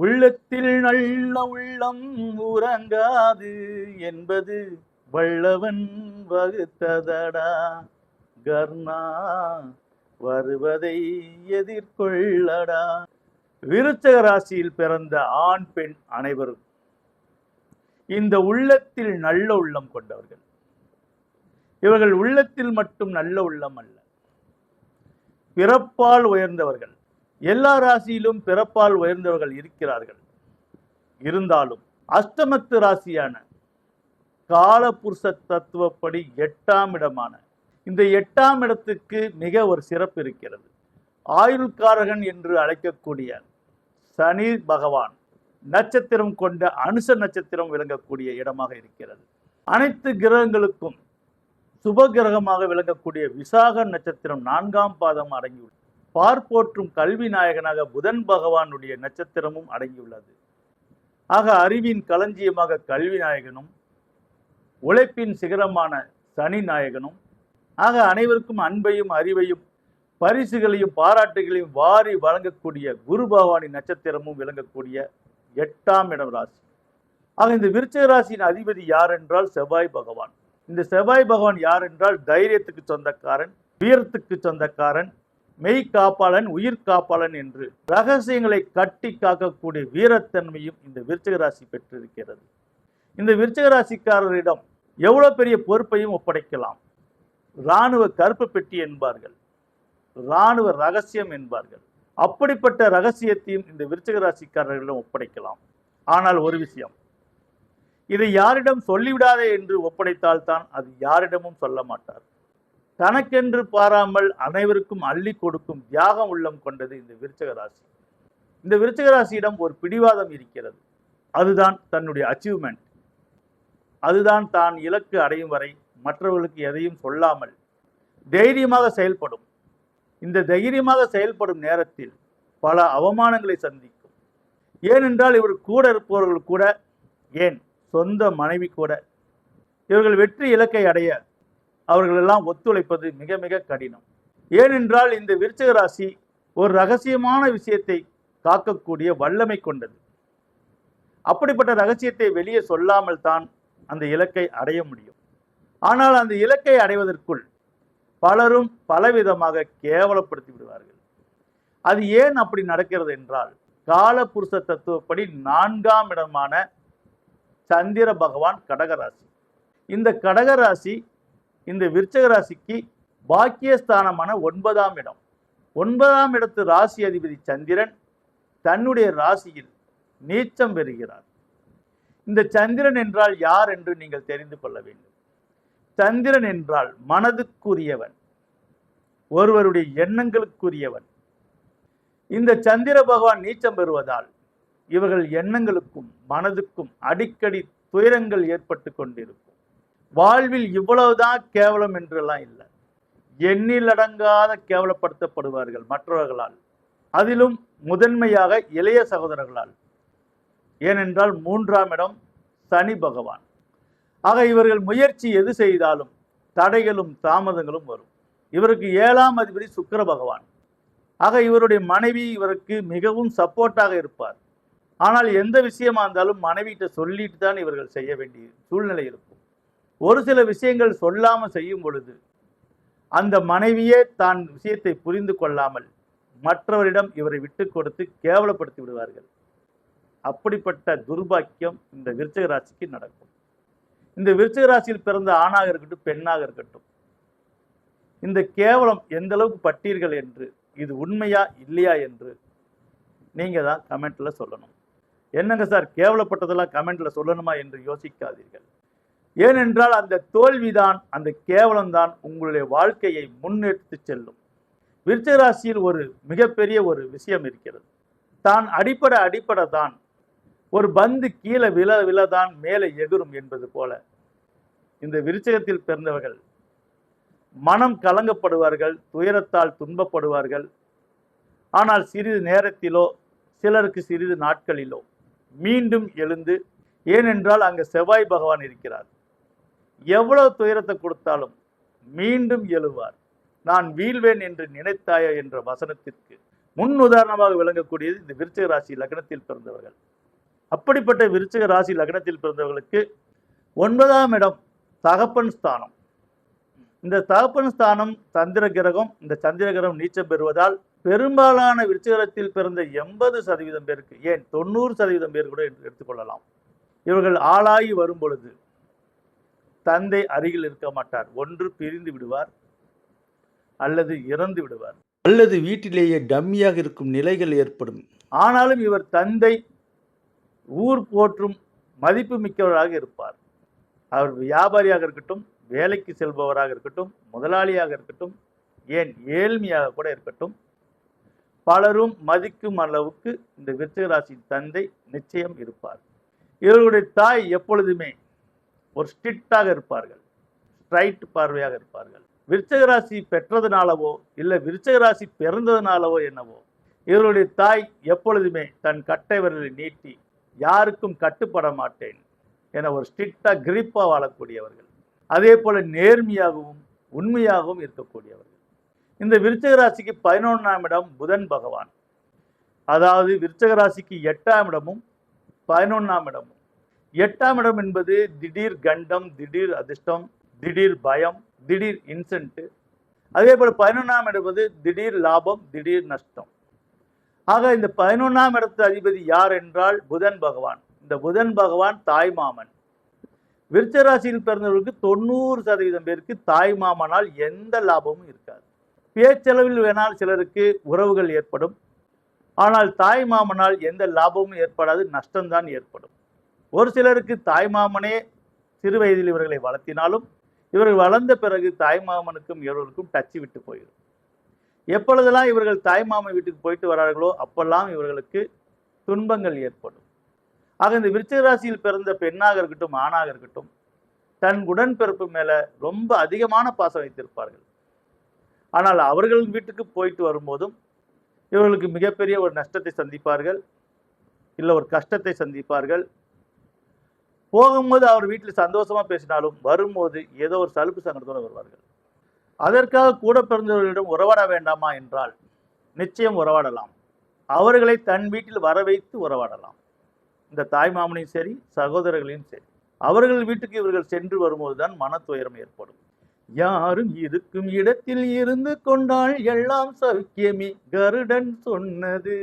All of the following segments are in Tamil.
உள்ளத்தில் நல்ல உள்ளம் உறங்காது என்பது வல்லவன் வகுத்ததடா. கர்ணா வருவதை எதிர்கொள்ளடா. விருச்சக ராசியில் பிறந்த ஆண் பெண் அனைவரும் இந்த உள்ளத்தில் நல்ல உள்ளம் கொண்டவர்கள். இவர்கள் உள்ளத்தில் மட்டும் நல்ல உள்ளம் அல்ல பிறப்பால் உயர்ந்தவர்கள். எல்லா ராசியிலும் பிறப்பால் உயர்ந்தவர்கள் இருக்கிறார்கள். இருந்தாலும் அஷ்டமத்து ராசியான காலபுருஷ தத்துவப்படி எட்டாம் இடமான இந்த எட்டாம் இடத்துக்கு மிக ஒரு சிறப்பு இருக்கிறது. ஆயுள்காரகன் என்று அழைக்கக்கூடிய சனி பகவான் நட்சத்திரம் கொண்ட அனுச நட்சத்திரம் விளங்கக்கூடிய இடமாக இருக்கிறது. அனைத்து கிரகங்களுக்கும் சுப கிரகமாக விளங்கக்கூடிய விசாக நட்சத்திரம் நான்காம் பாதம் அடங்கியுள்ளது. பார்ப்போற்றும் கல்வி நாயகனாக புதன் பகவானுடைய நட்சத்திரமும் அடங்கியுள்ளது. ஆக அறிவின் களஞ்சியமாக கல்வி நாயகனும் உழைப்பின் சிகரமான சனி நாயகனும் ஆக அனைவருக்கும் அன்பையும் அறிவையும் பரிசுகளையும் பாராட்டுகளையும் வாரி வழங்கக்கூடிய குரு பகவானின் நட்சத்திரமும் விளங்கக்கூடிய எட்டாம் இடம் ராசி. ஆக இந்த விருச்சக ராசியின் அதிபதி யார் என்றால் செவ்வாய் பகவான். இந்த செவ்வாய் பகவான் யார் என்றால் தைரியத்துக்கு சொந்தக்காரன் வீரத்துக்கு சொந்தக்காரன் மெய் காப்பாளன் உயிர் காப்பாளன் என்று ரகசியங்களை கட்டி காக்கக்கூடிய வீரத்தன்மையும் இந்த விருச்சிக ராசி பெற்றிருக்கிறது. இந்த விருச்சிக ராசிக்காரரிடம் எவ்வளோ பெரிய பொறுப்பையும் ஒப்படைக்கலாம்? இராணுவ கருப்பு பெட்டி என்பார்கள். இராணுவ ரகசியம் என்பார்கள். அப்படிப்பட்ட ரகசியத்தையும் இந்த விருச்சிக ராசிக்காரர்களிடம் ஒப்படைக்கலாம். ஆனால் ஒரு விஷயம் இதை யாரிடம் சொல்லிவிடாதே என்று ஒப்படைத்தால்தான் அது யாரிடமும் சொல்ல மாட்டார். தனக்கென்று பாராமல் அனைவருக்கும் அள்ளி கொடுக்கும் தியாகம் உள்ளம் கொண்டது இந்த விருச்சக ராசி. இந்த விருச்சக ராசியிடம் ஒரு பிடிவாதம் இருக்கிறது. அதுதான் தன்னுடைய அச்சீவ்மெண்ட் அதுதான் தான் இலக்கு அடையும் வரை மற்றவர்களுக்கு எதையும் சொல்லாமல் தைரியமாக செயல்படும். இந்த தைரியமாக செயல்படும் நேரத்தில் பல அவமானங்களை சந்திக்கும். ஏனென்றால் இவர் கூட இருப்பவர்கள் கூட ஏன்? சொந்த மனைவி கூட. இவர்கள் வெற்றி இலக்கை அடைய அவர்களெல்லாம் ஒத்துழைப்பது மிக மிக கடினம். ஏனென்றால் இந்த விருச்சக ராசி ஒரு ரகசியமான விஷயத்தை காக்கக்கூடிய வல்லமை கொண்டது. அப்படிப்பட்ட ரகசியத்தை வெளியே சொல்லாமல் தான் அந்த இலக்கை அடைய முடியும். ஆனால் அந்த இலக்கை அடைவதற்குள் பலரும் பலவிதமாக கேவலப்படுத்தி விடுவார்கள். அது ஏன் அப்படி நடக்கிறது என்றால் காலபுருஷ தத்துவப்படி நான்காம் இடமான சந்திர பகவான் கடகராசி. இந்த கடகராசி இந்த விருச்சக ராசிக்கு பாக்கியஸ்தானமான ஒன்பதாம் இடம். ஒன்பதாம் இடத்து ராசி அதிபதி சந்திரன் தன்னுடைய ராசியில் நீச்சம் பெறுகிறார். இந்த சந்திரன் என்றால் யார் என்று நீங்கள் தெரிந்து கொள்ள வேண்டும். சந்திரன் என்றால் மனதுக்குரியவன் ஒருவருடைய எண்ணங்களுக்குரியவன். இந்த சந்திர பகவான் நீச்சம் பெறுவதால் இவர்கள் எண்ணங்களுக்கும் மனதுக்கும் அடிக்கடி துயரங்கள் ஏற்பட்டு கொண்டிருக்கும். வாழ்வில் இவ்வளவுதான் கேவலம் என்றெல்லாம் இல்லை. எண்ணிலடங்காத கேவலப்படுத்தப்படுவார்கள் மற்றவர்களால். அதிலும் முதன்மையாக இளைய சகோதரர்களால். ஏனென்றால் மூன்றாம் இடம் சனி பகவான். ஆக இவர்கள் முயற்சி எது செய்தாலும் தடைகளும் தாமதங்களும் வரும். இவருக்கு ஏழாம் அதிபதி சுக்கர பகவான். ஆக இவருடைய மனைவி இவருக்கு மிகவும் சப்போர்ட்டாக இருப்பார். ஆனால் எந்த விஷயமா இருந்தாலும் மனைவிகிட்ட சொல்லிட்டு தான் இவர்கள் செய்ய வேண்டிய சூழ்நிலை இருக்கும். ஒரு சில விஷயங்கள் சொல்லாமல் செய்யும் பொழுது அந்த மனைவியே தான் விஷயத்தை புரிந்து கொள்ளாமல் மற்றவரிடம் இவரை விட்டு கொடுத்து கேவலப்படுத்தி விடுவார்கள். அப்படிப்பட்ட துர்பாக்கியம் இந்த விருச்சிக ராசிக்கு நடக்கும். இந்த விருச்சிக ராசியில் பிறந்த ஆணாக இருக்கட்டும் பெண்ணாக இருக்கட்டும் இந்த கேவலம் எந்த அளவுக்கு பட்டீர்கள் என்று இது உண்மையா இல்லையா என்று நீங்கள் தான் கமெண்ட்டில் சொல்லணும். என்னங்க சார் கேவலப்பட்டதெல்லாம் கமெண்ட்டில் சொல்லணுமா என்று யோசிக்காதீர்கள். ஏனென்றால் அந்த தோல்விதான் அந்த கேவலம்தான் உங்களுடைய வாழ்க்கையை முன்னெடுத்து செல்லும். விருச்சராசியில் ஒரு மிகப்பெரிய ஒரு விஷயம் இருக்கிறது. தான் அடிப்பட அடிப்பட தான் ஒரு பந்து கீழே விழ விழதான் மேலே எகிரும் என்பது போல. இந்த விருச்சகத்தில் பிறந்தவர்கள் மனம் கலங்கப்படுவார்கள் துயரத்தால் துன்பப்படுவார்கள். ஆனால் சிறிது நேரத்திலோ சிலருக்கு சிறிது நாட்களிலோ மீண்டும் எழுந்து ஏனென்றால் அங்கே செவ்வாய் பகவான் இருக்கிறார். எவ்வளவு துயரத்தை கொடுத்தாலும் மீண்டும் எழுவார். நான் வீழ்வேன் என்று நினைத்தாயா என்ற வசனத்திற்கு முன் உதாரணமாக விளங்கக்கூடியது இந்த விருச்சிக ராசி லக்னத்தில் பிறந்தவர்கள். அப்படிப்பட்ட விருச்சிக ராசி லக்னத்தில் பிறந்தவர்களுக்கு ஒன்பதாம் இடம் தகப்பன் ஸ்தானம். இந்த தகப்பன் ஸ்தானம் சந்திர கிரகம் இந்த சந்திர கிரகம் நீச்சம் பெறுவதால் பெரும்பாலான விருச்சிகரத்தில் பிறந்த எண்பது சதவீதம் பேருக்கு ஏன் தொண்ணூறு சதவீதம் பேர் கூட எடுத்துக்கொள்ளலாம் இவர்கள் ஆளாகி வரும் பொழுது தந்தை அருகில் இருக்க மாட்டார். ஒன்று பிரிந்து விடுவார் அல்லது இறந்து விடுவார். அல்லது வீட்டிலேயே டம்மியாக இருக்கும் நிலைகள் ஏற்படும். ஆனாலும் இவர் தந்தை ஊர் போற்றும் மதிப்பு மிக்கவராக இருப்பார். அவர் வியாபாரியாக இருக்கட்டும் வேலைக்கு செல்பவராக இருக்கட்டும் முதலாளியாக இருக்கட்டும் ஏன் ஏழ்மையாக கூட இருக்கட்டும் பலரும் மதிக்கும் அளவுக்கு இந்த விருச்சிக ராசியின் தந்தை நிச்சயம் இருப்பார். இவர்களுடைய தாய் எப்பொழுதுமே ஒரு ஸ்ட்ரிக்டாக இருப்பார்கள் ஸ்ட்ரைட் பார்வையாக இருப்பார்கள். விருச்சகராசி பெற்றதுனாலவோ இல்லை விருச்சகராசி பிறந்ததுனாலவோ என்னவோ இவருடைய தாய் எப்பொழுதுமே தன் கட்டை விரலை நீட்டி யாருக்கும் கட்டுப்பட மாட்டேன் என ஒரு ஸ்ட்ரிக்டாக கிரிப்பாக வாழக்கூடியவர்கள். அதே போல் நேர்மையாகவும் உண்மையாகவும் இருக்கக்கூடியவர்கள். இந்த விருச்சகராசிக்கு பதினொன்றாம் இடம் புதன் பகவான். அதாவது விருச்சகராசிக்கு எட்டாம் இடமும் பதினொன்றாம் இடமும். எட்டாம் இடம் என்பது திடீர் கண்டம் திடீர் அதிர்ஷ்டம் திடீர் பயம் திடீர் இன்சென்ட் அதே போல் பதினொன்றாம் இடம் என்பது திடீர் லாபம் திடீர் நஷ்டம். ஆக இந்த பதினொன்றாம் இடத்து அதிபதி யார் என்றால் புதன் பகவான். இந்த புதன் பகவான் தாய்மாமன் விருச்ச ராசியில் பிறந்தவர்களுக்கு தொண்ணூறு சதவீதம் பேருக்கு தாய்மாமனால் எந்த லாபமும் இருக்காது. பேச்சளவில் வேணால் சிலருக்கு உறவுகள் ஏற்படும். ஆனால் தாய்மாமனால் எந்த லாபமும் ஏற்படாது நஷ்டம்தான் ஏற்படும். ஒரு சிலருக்கு தாய்மாமனே சிறு வயதில் இவர்களை வளர்த்தினாலும் இவர்கள் வளர்ந்த பிறகு தாய்மாமனுக்கும் இவர்களுக்கும் டச்சு விட்டு போயிடும். எப்பொழுதெல்லாம் இவர்கள் தாய்மாமன் வீட்டுக்கு போயிட்டு வரார்களோ அப்பெல்லாம் இவர்களுக்கு துன்பங்கள் ஏற்படும். ஆக இந்த விருச்சிக ராசியில் பிறந்த பெண்ணாக இருக்கட்டும் ஆணாக இருக்கட்டும் தன் உடன்பிறப்பு மேலே ரொம்ப அதிகமான பாசம் வைத்திருப்பார்கள். ஆனால் அவர்கள் வீட்டுக்கு போயிட்டு வரும்போதும் இவர்களுக்கு மிகப்பெரிய ஒரு நஷ்டத்தை சந்திப்பார்கள். இல்லை ஒரு கஷ்டத்தை சந்திப்பார்கள். போகும்போது அவர் வீட்டில் சந்தோஷமா பேசினாலும் வரும்போது ஏதோ ஒரு சலுப்பு சங்கடத்தோடு வருவார்கள். அதற்காக கூட பிறந்தவர்களிடம் உறவாட வேண்டாமா என்றால் நிச்சயம் உறவாடலாம். அவர்களை தன் வீட்டில் வர வைத்து உறவாடலாம். இந்த தாய் மாமனையும் சரி சகோதரர்களையும் சரி அவர்கள் வீட்டுக்கு இவர்கள் சென்று வரும்போது தான் மன துயரம் ஏற்படும். யாரும் இருக்கும் இடத்தில் இருந்து கொண்டால் எல்லாம் சௌக்கியமி கருடன் சொன்னது.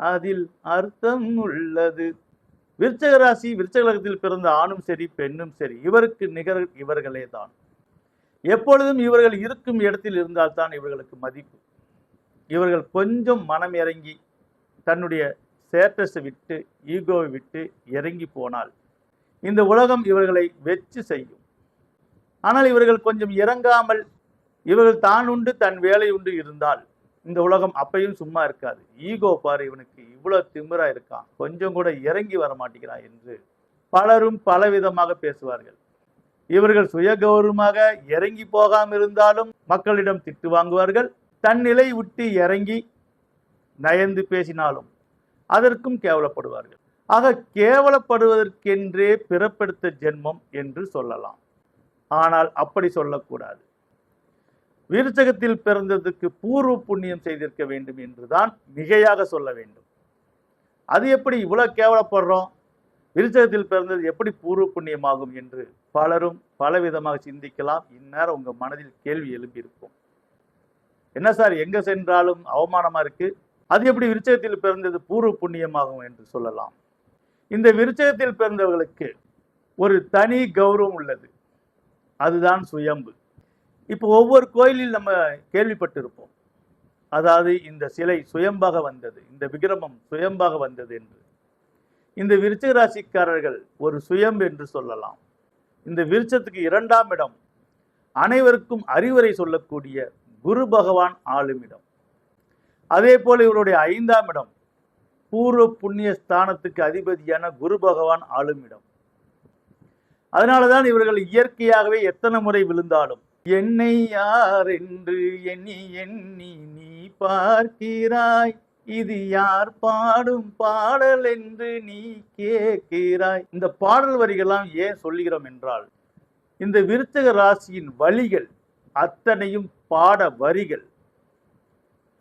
அதில் அர்த்தம் உள்ளது. விருச்சக ராசி விருச்சகலகத்தில் பிறந்த ஆணும் சரி பெண்ணும் சரி இவருக்கு நிகர் இவர்களே தான். எப்பொழுதும் இவர்கள் இருக்கும் இடத்தில் இருந்தால்தான் இவர்களுக்கு மதிப்பு. இவர்கள் கொஞ்சம் மனம் இறங்கி தன்னுடைய ஸ்டேட்டஸை விட்டு ஈகோவை விட்டு இறங்கி போனால் இந்த உலகம் இவர்களை வெச்சு செய்யும். ஆனால் இவர்கள் கொஞ்சம் இறங்காமல் இவர்கள் தான் உண்டு தன் வேலை உண்டு இருந்தால் இந்த உலகம் அப்பையும் சும்மா இருக்காது. ஈகோ பாரு இவனுக்கு இவ்வளவு திமிரா இருக்கான். கொஞ்சம் கூட இறங்கி வர மாட்டேங்கிறான் என்று பலரும் பலவிதமாக பேசுவார்கள். இவர்கள் சுயகௌரவமாக இறங்கி போகாமல் இருந்தாலும் மக்களிடம் திட்டு வாங்குவார்கள். தன் நிலை விட்டு இறங்கி நயந்து பேசினாலும் அதற்கும் கேவலப்படுவார்கள். ஆக கேவலப்படுவதற்கென்றே பிறப்பெடுத்த ஜென்மம் என்று சொல்லலாம். ஆனால் அப்படி சொல்லக்கூடாது. விருச்சகத்தில் பிறந்ததுக்கு பூர்வ புண்ணியம் செய்திருக்க வேண்டும் என்றுதான் மிகையாக சொல்ல வேண்டும். அது எப்படி இவ்வளோ கேவலப்படுறோம்? விருச்சகத்தில் பிறந்தது எப்படி பூர்வ புண்ணியமாகும் என்று பலரும் பலவிதமாக சிந்திக்கலாம். இந்நேரம் உங்கள் மனதில் கேள்வி எழும்பியிருக்கும் என்ன சார் எங்கே சென்றாலும் அவமானமாக இருக்குது அது எப்படி விருச்சகத்தில் பிறந்தது பூர்வ புண்ணியமாகும் என்று சொல்லலாம். இந்த விருச்சகத்தில் பிறந்தவர்களுக்கு ஒரு தனி கௌரவம் உள்ளது. அதுதான் சுயம்பு. இப்போ ஒவ்வொரு கோயிலில் நம்ம கேள்விப்பட்டிருப்போம். அதாவது இந்த சிலை சுயம்பாக வந்தது இந்த விக்கிரமம் சுயம்பாக வந்தது என்று. இந்த விருச்சிக ராசிக்காரர்கள் ஒரு சுயம் என்று சொல்லலாம். இந்த விருச்சத்துக்கு இரண்டாம் இடம் அனைவருக்கும் அறிவுரை சொல்லக்கூடிய குரு பகவான் ஆளும் இடம் அதே போல் இவருடைய ஐந்தாம் இடம் பூர்வ புண்ணிய ஸ்தானத்துக்கு அதிபதியான குரு பகவான் ஆளும் இடம் அதனாலதான் இவர்கள் இயற்கையாகவே எத்தனை முறை விழுந்தாலும் என்னை யார் என்று எண்ணி எண்ணி நீ பார்க்கிறாய். இது யார் பாடும் பாடல் என்று நீ கேட்கிறாய். இந்த பாடல் வரிகள்லாம் ஏன் சொல்லுகிறோம் என்றால் இந்த விருச்சக ராசியின் வழிகள் அத்தனையும் பாட வரிகள்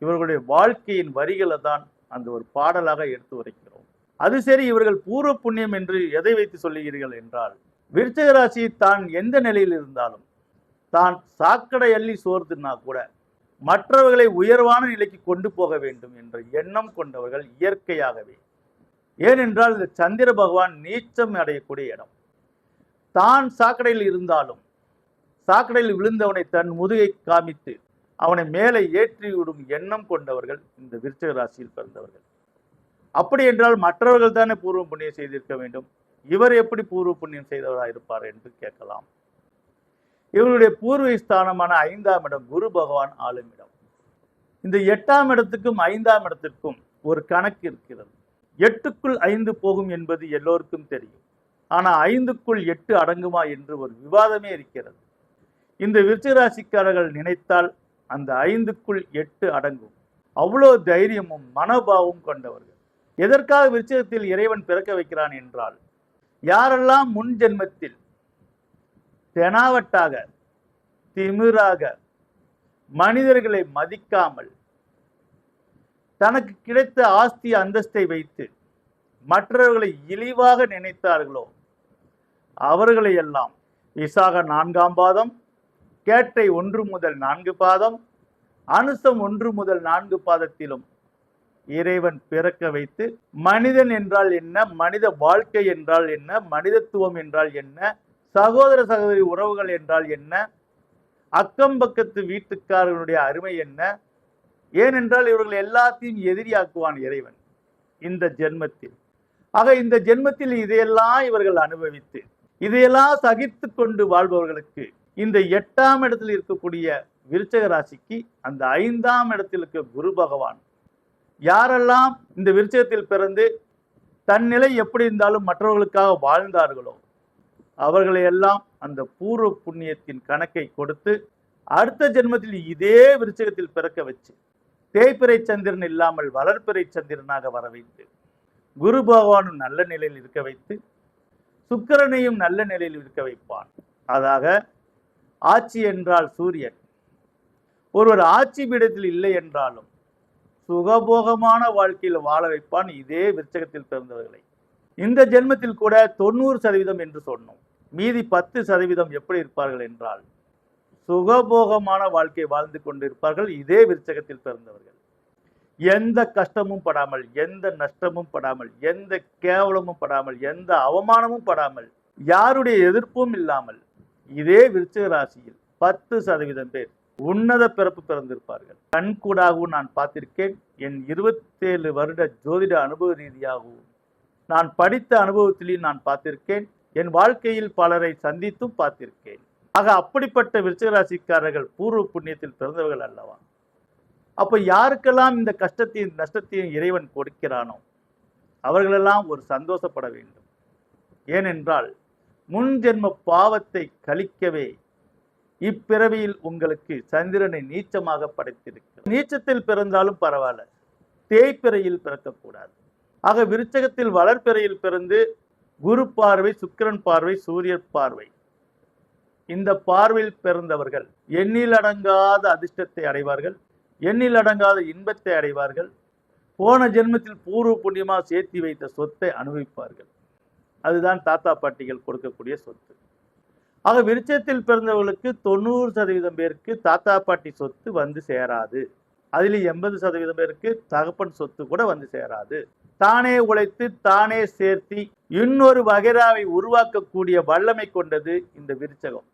இவர்களுடைய வாழ்க்கையின் வரிகளை தான் அந்த ஒரு பாடலாக எடுத்து உரைக்கிறோம். அது சரி இவர்கள் பூர்வ புண்ணியம் என்று எதை வைத்து சொல்லுகிறீர்கள் என்றால் விருச்சக ராசி தான் எந்த நிலையில் இருந்தாலும் தான் சாக்கடை அள்ளி சோர்துன்னா கூட மற்றவர்களை உயர்வான நிலைக்கு கொண்டு போக வேண்டும் என்ற எண்ணம் கொண்டவர்கள் இயற்கையாகவே. ஏனென்றால் இந்த சந்திர பகவான் நீச்சம் அடையக்கூடிய இடம். தான் சாக்கடையில் இருந்தாலும் சாக்கடையில் விழுந்தவனை தன் முதுகை காமித்து அவனை மேலே ஏற்றி விடும் எண்ணம் கொண்டவர்கள் இந்த விருச்சக ராசியில் பிறந்தவர்கள். அப்படி என்றால் மற்றவர்கள் தானே பூர்வ புண்ணியம் செய்திருக்க வேண்டும். இவர் எப்படி பூர்வ புண்ணியம் செய்தவராக இருப்பார் என்று கேட்கலாம். இவருடைய பூர்வ ஸ்தானமான ஐந்தாம் இடம் குரு பகவான் ஆளும் இடம். இந்த எட்டாம் இடத்துக்கும் ஐந்தாம் இடத்திற்கும் ஒரு கணக்கு இருக்கிறது. எட்டுக்குள் ஐந்து போகும் என்பது எல்லோருக்கும் தெரியும். ஆனால் ஐந்துக்குள் எட்டு அடங்குமா என்று ஒரு விவாதமே இருக்கிறது. இந்த விருச்சிகராசிக்காரர்கள் நினைத்தால் அந்த ஐந்துக்குள் எட்டு அடங்கும். அவ்வளோ தைரியமும் மனோபாவமும் கொண்டவர்கள். எதற்காக விருச்சிகத்தில் இறைவன் பிறக்க வைக்கிறான் என்றால் யாரெல்லாம் முன் ஜென்மத்தில் தெனாவட்டாக திமிராக மனிதர்களை மதிக்காமல் தனக்கு கிடைத்த ஆஸ்தி அந்தஸ்தை வைத்து மற்றவர்களை இழிவாக நினைத்தார்களோ அவர்களை எல்லாம் விசாக நான்காம் பாதம் கேட்டை ஒன்று முதல் நான்கு பாதம் அனுசம் ஒன்று முதல் நான்கு பாதத்திலும் இறைவன் பிறக்க வைத்து மனிதன் என்றால் என்ன மனித வாழ்க்கை என்றால் என்ன மனிதத்துவம் என்றால் என்ன சகோதர சகோதரி உறவுகள் என்றால் என்ன? அக்கம் பக்கத்து வீட்டுக்காரர்களுடைய அருமை என்ன? ஏனென்றால் இவர்கள் எல்லாத்தையும் எதிரியாக்குவான் இறைவன் இந்த ஜென்மத்தில். ஆக இந்த ஜென்மத்தில் இதையெல்லாம் இவர்கள் அனுபவித்து இதையெல்லாம் சகித்து கொண்டு வாழ்பவர்களுக்கு இந்த எட்டாம் இடத்தில் இருக்கக்கூடிய விருச்சக ராசிக்கு அந்த ஐந்தாம் இடத்தில் இருக்க குரு பகவான் யாரெல்லாம் இந்த விருச்சகத்தில் பிறந்து தன் நிலை எப்படி இருந்தாலும் மற்றவர்களுக்காக வாழ்ந்தார்களோ அவர்களை எல்லாம் அந்த பூர்வ புண்ணியத்தின் கணக்கை கொடுத்து அடுத்த ஜென்மத்தில் இதே விருச்சகத்தில் பிறக்க வச்சு தேய்பிறை சந்திரன் இல்லாமல் வளர்பிறை சந்திரனாக வர வைத்து குரு பகவானும் நல்ல நிலையில் இருக்க வைத்து சுக்கிரனையும் நல்ல நிலையில் இருக்க வைப்பான். அதாக ஆட்சி என்றால் சூரியன். ஒருவர் ஆட்சி பீடத்தில் இல்லை என்றாலும் சுகபோகமான வாழ்க்கையில் வாழ வைப்பான் இதே விருச்சகத்தில் பிறந்தவர்களை. இந்த ஜென்மத்தில் கூட தொண்ணூறு சதவீதம் என்று சொன்னோம். மீதி பத்து சதவீதம் எப்படி இருப்பார்கள் என்றால் சுகபோகமான வாழ்க்கை வாழ்ந்து கொண்டிருப்பார்கள். இதே விருச்சகத்தில் பிறந்தவர்கள். எந்த கஷ்டமும் படாமல் எந்த நஷ்டமும் படாமல் எந்த கேவலமும் படாமல் எந்த அவமானமும் படாமல் யாருடைய எதிர்ப்பும் இல்லாமல் இதே விருச்சக ராசியில் பத்து சதவீதம் பேர் உன்னத பிறப்பு பிறந்திருப்பார்கள். கண்கூடாகவும் நான் பார்த்திருக்கேன். என் இருபத்தேழு வருட ஜோதிட அனுபவ ரீதியாகவும் நான் படித்த அனுபவத்திலையும் நான் பார்த்திருக்கேன். என் வாழ்க்கையில் பலரை சந்தித்தும் பார்த்திருக்கேன். ஆக அப்படிப்பட்ட விருச்சிக ராசிக்காரர்கள் பூர்வ புண்ணியத்தில் பிறந்தவர்கள் அல்லவா? அப்போ யாருக்கெல்லாம் இந்த கஷ்டத்தையும் நஷ்டத்தையும் இறைவன் கொடுக்கிறானோ அவர்களெல்லாம் ஒரு சந்தோஷப்பட வேண்டும். ஏனென்றால் முன் ஜென்ம பாவத்தை கழிக்கவே இப்பிறவியில் உங்களுக்கு சந்திரனை நீச்சமாக படைத்திருக்கிறது. நீச்சத்தில் பிறந்தாலும் பரவாயில்ல தேய்பிறையில் பிறக்கக்கூடாது. ஆக விருச்சகத்தில் வளர்ப்பிறையில் பிறந்து குரு பார்வை சுக்கிரன் பார்வை சூரியர் பார்வை. இந்த பார்வையில் பிறந்தவர்கள் எண்ணில் அடங்காத அதிர்ஷ்டத்தை அடைவார்கள் எண்ணில் அடங்காத இன்பத்தை அடைவார்கள் போன ஜென்மத்தில் பூர்வ புண்ணியமாக சேர்த்தி வைத்த சொத்தை அனுபவிப்பார்கள். அதுதான் தாத்தா பாட்டிகள் கொடுக்கக்கூடிய சொத்து. ஆக விருச்சத்தில் பிறந்தவர்களுக்கு தொண்ணூறு சதவீதம் பேருக்கு தாத்தா பாட்டி சொத்து வந்து சேராது. அதில் எண்பது சதவீதம் பேருக்கு தகப்பன் சொத்து கூட வந்து சேராது. தானே உழைத்து தானே சேர்த்தி இன்னொரு வகைராவை உருவாக்கக்கூடிய வல்லமை கொண்டது இந்த விருச்சகம்.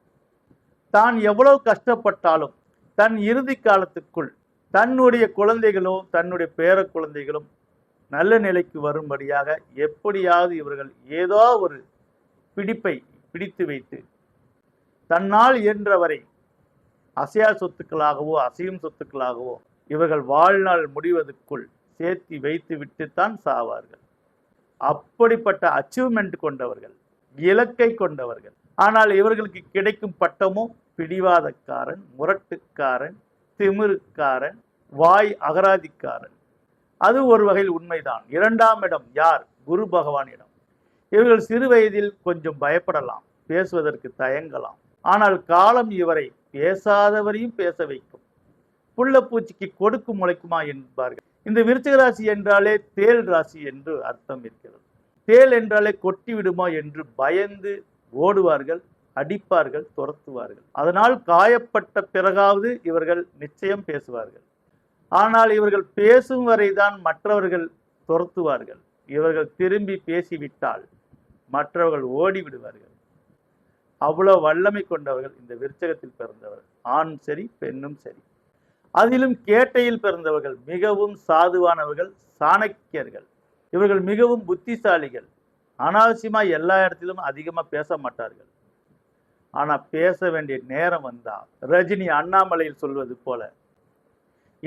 தான் எவ்வளவு கஷ்டப்பட்டாலும் தன் இறுதி காலத்துக்குள் தன்னுடைய குழந்தைகளும் தன்னுடைய பேர குழந்தைகளும் நல்ல நிலைக்கு வரும்படியாக எப்படியாவது இவர்கள் ஏதோ ஒரு பிடிப்பை பிடித்து வைத்து தன்னால் இயன்றவரை அசையா சொத்துக்களாகவோ அசையும் சொத்துக்களாகவோ இவர்கள் வாழ்நாள் முடிவதற்குள் சேர்த்தி வைத்து விட்டுத்தான் சாவார்கள். அப்படிப்பட்ட அச்சீவ்மெண்ட் கொண்டவர்கள் இலக்கை கொண்டவர்கள். ஆனால் இவர்களுக்கு கிடைக்கும் பட்டமோ பிடிவாதக்காரன் முரட்டுக்காரன் திமிருக்காரன் வாய் அகராதிக்காரன். அது ஒரு வகையில் உண்மைதான். இரண்டாம் இடம் யார்? குரு பகவானிடம். இவர்கள் சிறு வயதில் கொஞ்சம் பயப்படலாம் பேசுவதற்கு தயங்கலாம். ஆனால் காலம் இவரை பேசாதவரையும் பேச வைக்கும். புள்ளப்பூச்சிக்கு கொடுக்கும் முளைக்குமா என்பார்கள். இந்த விருச்சிக ராசி என்றாலே தேல் ராசி என்று அர்த்தம் இருக்கிறது. தேல் என்றாலே கொட்டி விடுமா என்று பயந்து ஓடுவார்கள் அடிப்பார்கள் துரத்துவார்கள். அதனால் காயப்பட்ட பிறகாவது இவர்கள் நிச்சயம் பேசுவார்கள். ஆனால் இவர்கள் பேசும் வரைதான் மற்றவர்கள் துரத்துவார்கள். இவர்கள் திரும்பி பேசிவிட்டால் மற்றவர்கள் ஓடி விடுவார்கள் அவ்வளோ வல்லமை கொண்டவர்கள் இந்த விருச்சகத்தில் பிறந்தவர்கள். ஆண் சரி பெண்ணும் சரி. அதிலும் கேட்டையில் பிறந்தவர்கள் மிகவும் சாதுவானவர்கள் சாணக்கியர்கள். இவர்கள் மிகவும் புத்திசாலிகள். அனாவசியமாக எல்லா இடத்திலும் அதிகமாக பேச மாட்டார்கள். ஆனால் பேச வேண்டிய நேரம் வந்தால் ரஜினி அண்ணாமலையில் சொல்வது போல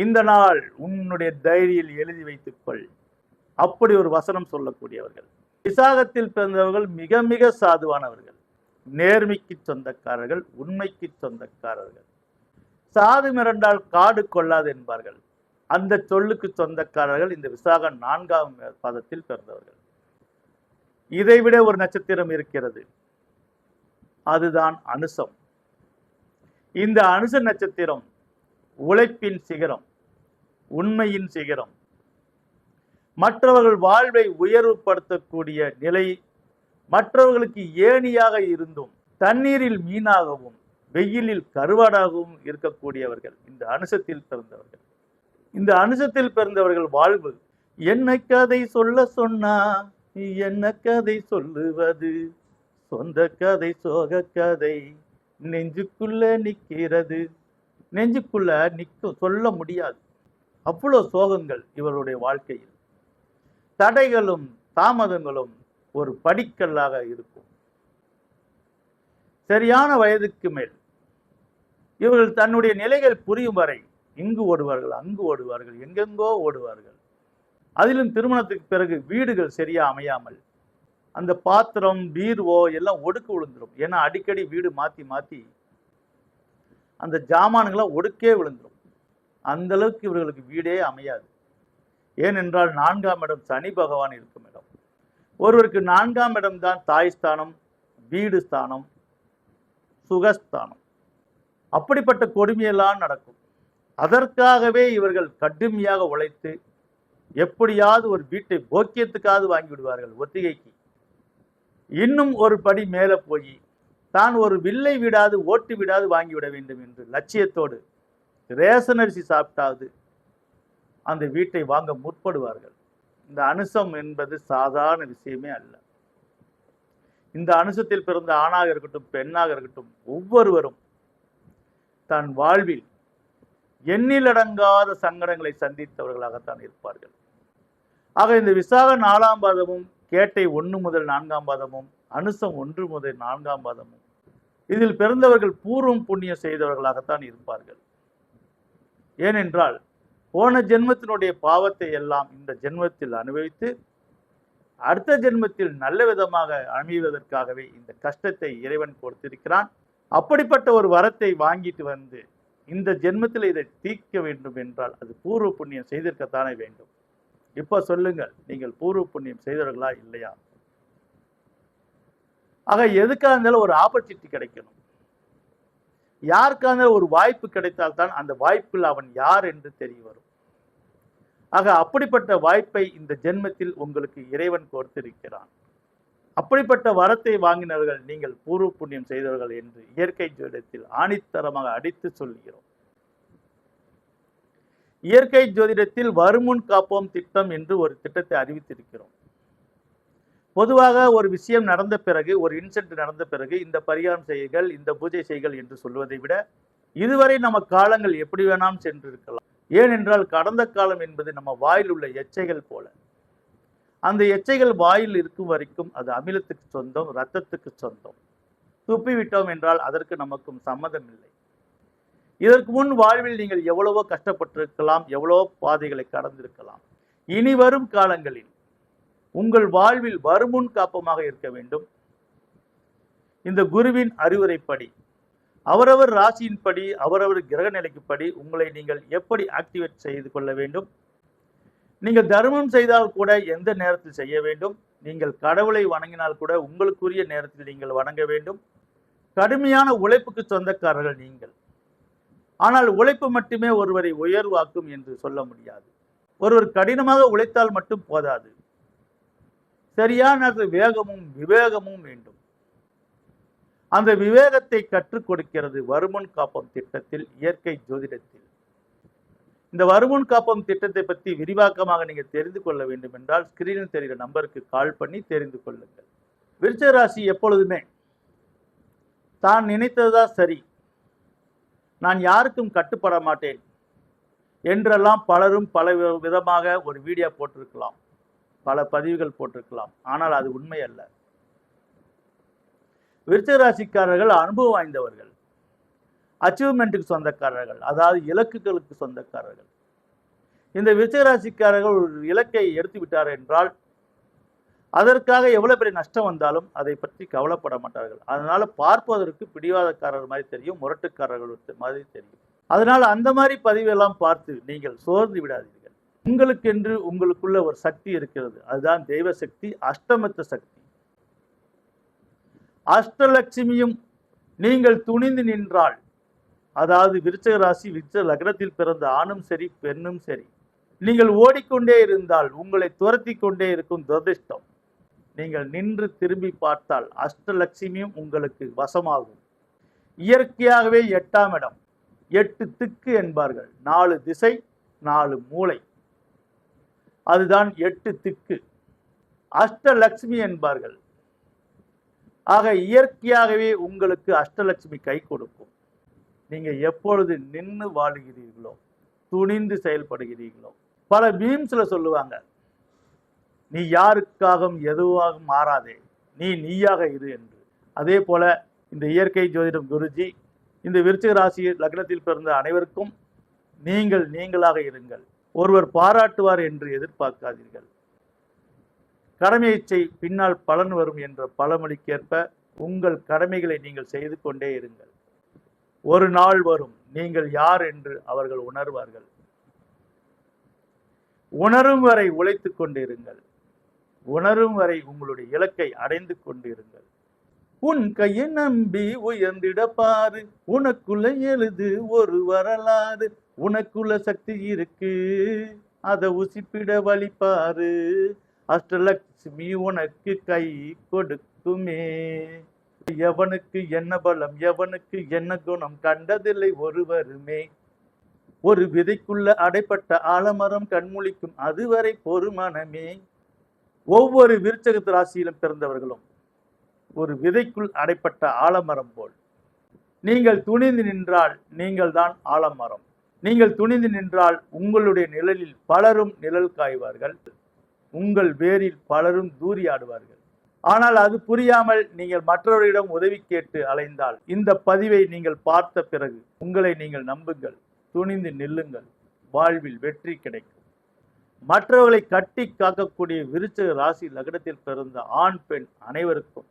இந்த நாள் உன்னுடைய டைரியில் எழுதி வைத்துக்கொள் அப்படி ஒரு வசனம் சொல்லக்கூடியவர்கள். விசாகத்தில் பிறந்தவர்கள் மிக மிக சாதுவானவர்கள். நேர்மைக்கு சொந்தக்காரர்கள் உண்மைக்கு சொந்தக்காரர்கள். சாது மிரண்டால் காடு கொள்ளாது என்பார்கள். அந்த சொல்லுக்கு சொந்தக்காரர்கள் இந்த விசாக நான்காம் பதத்தில் பிறந்தவர்கள். இதைவிட ஒரு நட்சத்திரம் இருக்கிறது. அதுதான் அனுசம். இந்த அனுச நட்சத்திரம் உழைப்பின் சிகரம் உண்மையின் சிகரம். மற்றவர்கள் வாழ்வை உயர்வுபடுத்தக்கூடிய நிலை மற்றவர்களுக்கு ஏணியாக இருந்தும் தண்ணீரில் மீனாகவும் வெயிலில் கருவாடாகவும் இருக்கக்கூடியவர்கள் இந்த அனுசத்தில் பிறந்தவர்கள். இந்த அனுசத்தில் பிறந்தவர்கள் வாழ்வு என்ன கதை சொல்ல சொன்னா என்ன கதை சொல்லுவது? சொந்த கதை சோக கதை நெஞ்சுக்குள்ள நிற்கிறது நெஞ்சுக்குள்ள நிற்கும் சொல்ல முடியாது. அவ்வளோ சோகங்கள் இவருடைய வாழ்க்கையில். தடைகளும் தாமதங்களும் ஒரு படிக்கல்லாக இருக்கும். சரியான வயதுக்கு மேல் இவர்கள் தன்னுடைய நிலைகள் புரியும் வரை இங்கு ஓடுவார்கள் அங்கு ஓடுவார்கள் எங்கெங்கோ ஓடுவார்கள். அதிலும் திருமணத்துக்கு பிறகு வீடுகள் சரியா அமையாமல் அந்த பாத்திரம் பீர்வோ எல்லாம் ஒடுக்கு விழுந்துடும் ஏன்னா அடிக்கடி வீடு மாத்தி மாத்தி அந்த ஜாமான்களை ஒடுக்கே விழுந்துடும் அந்த அளவுக்கு இவர்களுக்கு வீடே அமையாது. ஏனென்றால் நான்காம் இடம் சனி பகவான் இருக்கும் இடம். ஒருவருக்கு நான்காம் இடம் தான் தாய் ஸ்தானம் வீடு ஸ்தானம் சுகஸ்தானம். அப்படிப்பட்ட கொடுமையெல்லாம் நடக்கும். அதற்காகவே இவர்கள் கடுமையாக உழைத்து எப்படியாவது ஒரு வீட்டை போக்கியத்துக்காவது வாங்கி விடுவார்கள் ஒத்திகைக்கு. இன்னும் ஒரு படி மேலே போய் தான் ஒரு வில்லை விடாது ஓட்டு விடாது வாங்கிவிட வேண்டும் என்று லட்சியத்தோடு ரேஷன் அரிசி சாப்பிட்டாவது அந்த வீட்டை வாங்க முற்படுவார்கள். இந்த அனுசம் என்பது சாதாரண விஷயமே அல்ல. இந்த அனுசத்தில் பிறந்த ஆணாக இருக்கட்டும் பெண்ணாக இருக்கட்டும் ஒவ்வொருவரும் தன் வாழ்வில் எண்ணிலடங்காத சங்கடங்களை சந்தித்தவர்களாகத்தான் இருப்பார்கள். ஆக இந்த விசாக நாலாம் பாதமும் கேட்டை ஒன்று முதல் நான்காம் பாதமும் அனுசம் ஒன்று முதல் நான்காம் பாதமும் இதில் பிறந்தவர்கள் பூர்வம் புண்ணியம் செய்தவர்களாகத்தான் இருப்பார்கள். ஏனென்றால் போன ஜென்மத்தினுடைய பாவத்தை எல்லாம் இந்த ஜென்மத்தில் அனுபவித்து அடுத்த ஜென்மத்தில் நல்ல விதமாக அமைவதற்காகவே இந்த கஷ்டத்தை இறைவன் கொடுத்திருக்கிறான். அப்படிப்பட்ட ஒரு வரத்தை வாங்கிட்டு வந்து இந்த ஜென்மத்தில் இதை தீர்க்க வேண்டும் என்றால் அது பூர்வ புண்ணியம் செய்திருக்கத்தானே வேண்டும். இப்ப சொல்லுங்கள் நீங்கள் பூர்வ புண்ணியம் செய்தவர்களா இல்லையா? ஆக எதுக்காக இருந்தாலும் ஒரு ஆப்பர்ச்சுனிட்டி கிடைக்கணும்? யாருக்காக இருந்தாலும் ஒரு வாய்ப்பு கிடைத்தால்தான் அந்த வாய்ப்பில் அவன் யார் என்று தெரிய வரும். ஆக அப்படிப்பட்ட வாய்ப்பை இந்த ஜென்மத்தில் உங்களுக்கு இறைவன் கொடுத்திருக்கிறான். அப்படிப்பட்ட வரத்தை வாங்கினவர்கள் நீங்கள் பூர்வ புண்ணியம் செய்தவர்கள் என்று இயற்கை ஜோதிடத்தில் ஆணித்தரமாக அடித்து சொல்கிறோம் இயற்கை ஜோதிடத்தில் வருமுன் காப்போம் திட்டம் என்று ஒரு திட்டத்தை அறிவித்திருக்கிறோம். பொதுவாக ஒரு விஷயம் நடந்த பிறகு ஒரு இன்சிடென்ட் நடந்த பிறகு இந்த பரிகாரம் செய்யுங்கள் இந்த பூஜை செய்கள் என்று சொல்வதை விட இதுவரை நம்ம காலங்கள் எப்படி வேணாம் சென்றிருக்கலாம். ஏனென்றால் கடந்த காலம் என்பது நம்ம வாயில் உள்ள எச்சைகள் போல. அந்த எச்சைகள் வாயில் இருக்கும் வரைக்கும் அது அமிலத்துக்கு சொந்தம் இரத்தத்துக்கு சொந்தம். துப்பிவிட்டோம் என்றால் அதற்கு நமக்கும் சம்மதம் இல்லை. இதற்கு முன் வாழ்வில் நீங்கள் எவ்வளவோ கஷ்டப்பட்டிருக்கலாம் எவ்வளவோ பாதைகளை கடந்திருக்கலாம். இனி வரும் காலங்களில் உங்கள் வாழ்வில் வருமுன் காப்பமாக இருக்க வேண்டும். இந்த குருவின் அறிவுரைப்படி அவரவர் ராசியின்படி அவரவர் கிரக நிலைக்குப்படி உங்களை நீங்கள் எப்படி ஆக்டிவேட் செய்து கொள்ள வேண்டும்? நீங்கள் தர்மம் செய்தால் கூட எந்த நேரத்தில் செய்ய வேண்டும்? நீங்கள் கடவுளை வணங்கினால் கூட உங்களுக்குரிய நேரத்தில் நீங்கள் வணங்க வேண்டும். கடுமையான உழைப்புக்கு சொந்தக்காரர்கள் நீங்கள். ஆனால் உழைப்பு மட்டுமே ஒருவரை உயர்வாக்கும் என்று சொல்ல முடியாது. ஒருவர் கடினமாக உழைத்தால் மட்டும் போதாது. சரியான நேரத்தில் வேகமும் விவேகமும் வேண்டும். அந்த விவேகத்தை கற்றுக் கொடுக்கிறது வருமுன் காப்பம் திட்டத்தில் இயற்கை ஜோதிடத்தில். இந்த வருமுன் காப்பம் திட்டத்தை பற்றி விரிவாக்கமாக நீங்கள் தெரிந்து கொள்ள வேண்டும் என்றால் ஸ்கிரீனில் தெரிகிற நம்பருக்கு கால் பண்ணி தெரிந்து கொள்ளுங்கள். விருச்ச ராசி எப்பொழுதுமே தான் நினைத்ததுதான் சரி. நான் யாருக்கும் கட்டுப்பட மாட்டேன். என்றெல்லாம் பலரும் பல விதமாக ஒரு வீடியோ போட்டிருக்கலாம். பல பதிவுகள் போட்டிருக்கலாம். ஆனால் அது உண்மை அல்ல. விருச்ச ராசிக்காரர்கள் அனுபவம் வாய்ந்தவர்கள். அச்சீவ்மெண்ட்டுக்கு சொந்தக்காரர்கள் அதாவது இலக்குகளுக்கு சொந்தக்காரர்கள். இந்த விருச்சகராசிக்காரர்கள் ஒரு இலக்கை எடுத்து விட்டார் என்றால் அதற்காக எவ்வளோ பெரிய நஷ்டம் வந்தாலும் அதை பற்றி கவலைப்பட மாட்டார்கள். அதனால் பார்ப்பதற்கு பிடிவாதக்காரர் மாதிரி தெரியும் முரட்டுக்காரர்கள் மாதிரி தெரியும். அதனால் அந்த மாதிரி பதிவெல்லாம் பார்த்து நீங்கள் சோர்ந்து விடாதீர்கள். உங்களுக்கென்று உங்களுக்குள்ள ஒரு சக்தி இருக்கிறது. அதுதான் தெய்வ சக்தி அஷ்டமத்த சக்தி. அஷ்டலட்சுமியும் நீங்கள் துணிந்து நின்றால் அதாவது விருச்சக ராசி விருச்ச லக்னத்தில் பிறந்த ஆணும் சரி பெண்ணும் சரி. நீங்கள் ஓடிக்கொண்டே இருந்தால் உங்களை துரத்தி கொண்டே இருக்கும் துரதிர்ஷ்டம். நீங்கள் நின்று திரும்பி பார்த்தால் அஷ்டலட்சுமியும் உங்களுக்கு வசமாகும். இயற்கையாகவே எட்டாம் இடம். எட்டு திக்கு என்பார்கள். நாலு திசை நாலு மூளை. அதுதான் எட்டு திக்கு. அஷ்டலட்சுமி என்பார்கள். ஆக இயற்கையாகவே உங்களுக்கு அஷ்டலட்சுமி கை கொடுக்கும். நீங்கள் எப்பொழுது நின்று வாழுகிறீர்களோ துணிந்து செயல்படுகிறீர்களோ பல மீம்ஸில் சொல்லுவாங்க நீ யாருக்காகவும் எதுவாகவும் மாறாதே நீ நீயாக இரு என்று. அதே போல இந்த இயற்கை ஜோதிடம் குருஜி இந்த விருச்சிக ராசி லக்னத்தில் பிறந்த அனைவருக்கும் நீங்கள் நீங்களாக இருங்கள் ஒருவர் பாராட்டுவார் என்று எதிர்பார்க்காதீர்கள். கடமையை செய் பின்னால் பலன் வரும் என்ற பழமொழிக்கேற்ப உங்கள் கடமைகளை நீங்கள் செய்து கொண்டே இருங்கள். ஒரு நாள் வரும். நீங்கள் யார் என்று அவர்கள் உணர்வார்கள். உணரும் வரை உழைத்துக் கொண்டிருங்கள். உணரும் வரை உங்களுடைய இலக்கை அடைந்து கொண்டிருங்கள். உன் கையை நம்பி உயர்ந்திட பாரு. உனக்குள்ள எழுது ஒரு வரலாறு. உனக்குள்ள சக்தி இருக்கு. அதை உசிப்பிட வழிபாரு அஷ்டலட்சுமி உனக்கு கை கொடுக்குமே. எவனுக்கு என்ன பலம் எவனுக்கு என்ன குணம் கண்டதில்லை ஒருவருமே. ஒரு விதைக்குள்ள அடைப்பட்ட ஆலமரம் கண்முழிக்கும் அதுவரை பொறுமனமே. ஒவ்வொரு விருச்சகத்து ராசியிலும் பிறந்தவர்களும் ஒரு விதைக்குள் அடைப்பட்ட ஆலமரம் போல். நீங்கள் துணிந்து நின்றால் நீங்கள் தான் ஆலமரம். நீங்கள் துணிந்து நின்றால் உங்களுடைய நிழலில் பலரும் நிழல் காய்வார்கள். உங்கள் வேரில் பலரும் தூரியாடுவார்கள். ஆனால் அது புரியாமல் நீங்கள் மற்றவரிடம் உதவி கேட்டு அலைந்தால் இந்த பதிவை நீங்கள் பார்த்த பிறகு உங்களை நீங்கள் நம்புங்கள் துணிந்து நில்லுங்கள் வாழ்வில் வெற்றி கிடைக்கும். மற்றவர்களை கட்டி காக்கக்கூடிய விருச்சக ராசி லக்னத்தில் பிறந்த ஆண் பெண் அனைவருக்கும்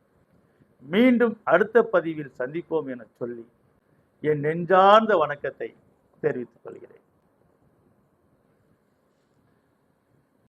மீண்டும் அடுத்த பதிவில் சந்திப்போம் என சொல்லி என் நெஞ்சார்ந்த வணக்கத்தை தெரிவித்துக் கொள்கிறேன்.